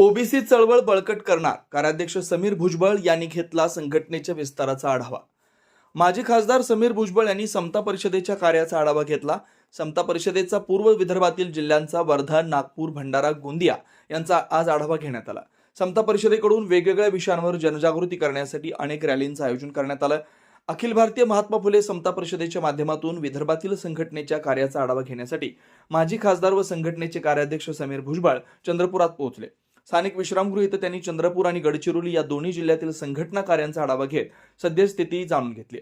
OBC चळवळ बळकट करणार कार्याध्यक्ष समीर भुजबळ यांनी घेतला संघटनेच्या विस्ताराचा आढावा. माजी खासदार समीर भुजबळ यांनी समता परिषदेच्या कार्याचा आढावा घेतला. समता परिषदेचा पूर्व विदर्भातील जिल्ह्यांचा वर्धा नागपूर भंडारा गोंदिया यांचा आज आढावा घेण्यात आला. समता परिषदेकडून वेगवेगळ्या विषयांवर जनजागृती करण्यासाठी अनेक रॅलींचं आयोजन करण्यात आलं. अखिल भारतीय महात्मा फुले समता परिषदेच्या माध्यमातून विदर्भातील संघटनेच्या कार्याचा आढावा घेण्यासाठी माजी खासदार व संघटनेचे कार्याध्यक्ष समीर भुजबळ चंद्रपुरात पोहोचले. स्थानिक विश्रामगृह इथं त्यांनी चंद्रपूर आणि गडचिरोली या दोन्ही जिल्ह्यातील संघटना कार्यांचा आढावा घेत सद्यस्थिती जाणून घेतली.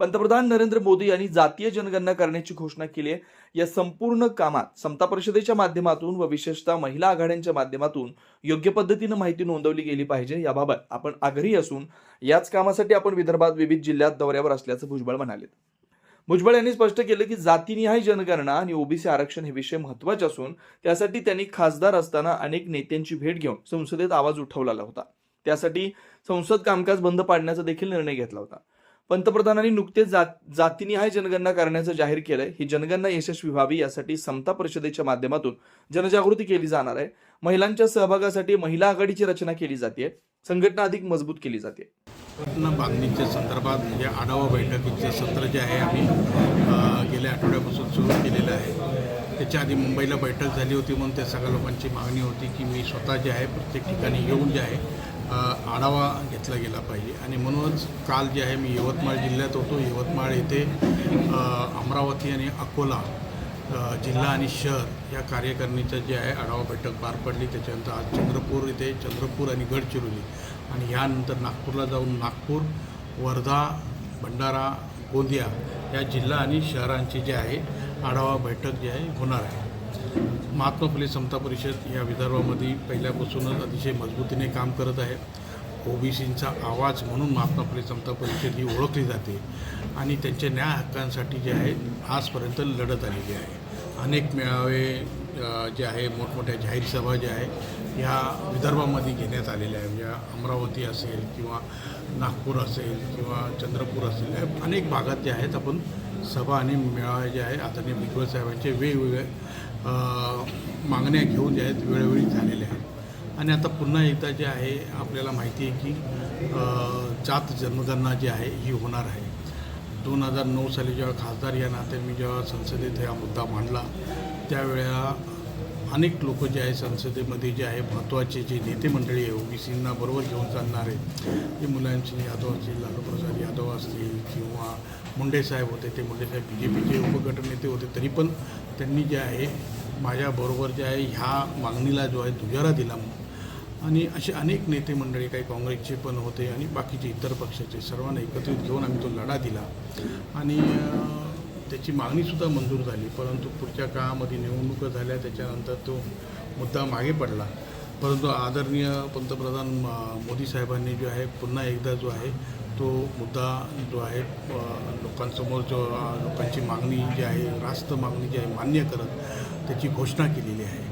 पंतप्रधान नरेंद्र मोदी यांनी जातीय जनगणना करण्याची घोषणा केली आहे. या संपूर्ण कामात समता परिषदेच्या माध्यमातून व विशेषतः महिला आघाड्यांच्या माध्यमातून योग्य पद्धतीनं माहिती नोंदवली गेली पाहिजे. याबाबत आपण आग्रही असून याच कामासाठी आपण विदर्भात विविध जिल्ह्यात दौऱ्यावर असल्याचं भुजबळ म्हणाले. भुजबळ यांनी स्पष्ट केलं की जातीनिहाय जनगणना आणि ओबीसी आरक्षण हे विषय महत्त्वाचे असून त्यासाठी त्यांनी खासदार असताना अनेक नेत्यांची भेट घेऊन संसदेत आवाज उठवलेला होता. त्यासाठी संसद कामकाज बंद पाडण्याचा देखील निर्णय घेतला होता. पंतप्रधानांनी नुकतेच जात जातीनिहाय जनगणना करण्याचं जाहीर केलंय. ही जनगणना यशस्वी व्हावी यासाठी समता परिषदेच्या माध्यमातून जनजागृती केली जाणार आहे. महिलांच्या सहभागासाठी महिला आघाडीची रचना केली जाते संघटना अधिक मजबूत केली जाते बांधणीच्या संदर्भात म्हणजे आढावा बैठकीचं सत्र जे आहे आम्ही गेल्या आठवड्यापासून सुरू केलेलं आहे. त्याच्या आधी मुंबईला बैठक झाली होती म्हणून त्या सगळ्या लोकांची मागणी होती की मी स्वतः जे आहे प्रत्येक ठिकाणी येऊन जे आहे आढावा घेतला गेला पाहिजे. आणि म्हणूनच काल जे आहे मी यवतमाळ जिल्ह्यात होतो. यवतमाळ येथे अमरावती आणि अकोला जिल्हा आणि शहर या कार्यकारिणीचं जे आहे आढावा बैठक पार पडली. त्याच्यानंतर आज चंद्रपूर इथे चंद्रपूर आणि गडचिरोली आणि यानंतर नागपूरला जाऊन नागपूर वर्धा भंडारा गोंदिया या जिल्हा आणि शहरांची जे आहे आढावा बैठक जी आहे होणार आहे. महात्मा फुले समता परिषद या विदर्भामध्ये पहिल्यापासूनच अतिशय मजबूतीने काम करत आहे. ओबीसींचा आवाज म्हणून महात्मा फुले समता परिषद ही ओळखली जाते आणि त्यांच्या न्याय हक्कांसाठी जे आहे आजपर्यंत लढत आलेली आहे. अनेक मेळावे जे आहे मोठमोठ्या जाहीर सभा ज्या आहे ह्या विदर्भामध्ये घेण्यात आलेल्या आहे म्हणजे अमरावती असेल किंवा नागपूर असेल किंवा चंद्रपूर असेल अनेक भागात जे आहेत आपण सभा आणि मेळावे जे आहे आदरणीय भुजबळ साहेबांचे वेगवेगळे मागण्या घेऊन जे आहेत वेळोवेळी झालेल्या आहेत. आणि आता पुन्हा एकदा जे आहे आपल्याला माहिती आहे की जात जनगणना जी आहे ही होणार आहे. दोन हजार नऊ साली जेव्हा खासदार या नात्याने मी जेव्हा संसदेत हा मुद्दा मांडला त्यावेळेला अनेक लोक जे आहे संसदेमध्ये जे आहे महत्त्वाचे जे नेते मंडळी आहे ओबीसींना बरोबर घेऊन चालणारे ते मुलांची यादव असतील लालू प्रसाद यादव असतील किंवा मुंडे साहेब होते ते मुंडे साहेब बी जे पीचे उपगटनेते होते तरी पण त्यांनी जे आहे माझ्याबरोबर जे आहे ह्या मागणीला जो आहे दुजारा दिला. आणि असे अनेक नेते मंडळी काही काँग्रेसचे पण होते आणि बाकीचे इतर पक्षाचे सर्वांना एकत्रित घेऊन आम्ही तो लढा दिला. आणि त्याची मागणीसुद्धा मंजूर झाली परंतु पुढच्या काळामध्ये निवडणुका झाल्या त्याच्यानंतर तो मुद्दा मागे पडला. परंतु आदरणीय पंतप्रधान मोदी साहेबांनी जो आहे पुन्हा एकदा जो आहे तो मुद्दा जो आहे लोकांसमोर जो लोकांची मागणी जी आहे रास्त मागणी जी आहे मान्य करत त्याची घोषणा केलेली आहे.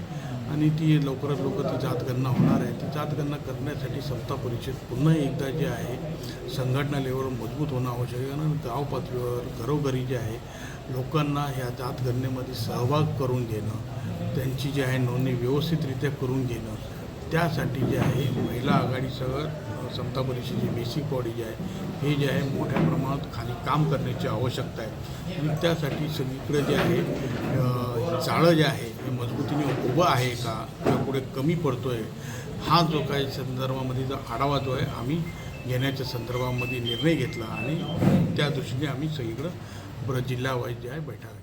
आणि ती लवकरात लवकर ती जातगणना होणार आहे. ती जातगणना करण्यासाठी सत्ता परिषद पुन्हा एकदा जे आहे संघटना लेवलवर मजबूत होणं आवश्यक आहे. कारण गाव पातळीवर घरोघरी जे आहे लोकांना ह्या जातगणनेमध्ये सहभाग करून घेणं त्यांची जी आहे नोंदणी व्यवस्थितरित्या करून घेणं त्यासाठी जे आहे महिला आघाडीसह समता परिषदेची बेसिक बॉडी जी आहे हे जे आहे मोठ्या प्रमाणात खाली काम करण्याची आवश्यकता आहे. आणि त्यासाठी सगळीकडे जे आहे जाळं जे आहे हे मजबूतीने उभं आहे का किंवा पुढे कमी पडतो आहे हा जो काही संदर्भामध्ये जो आढावा जो आहे आम्ही घेण्याच्या संदर्भामध्ये निर्णय घेतला आणि त्या दृष्टीने आम्ही सगळीकडं बरं जिल्हा वाईज जे आहे बैठक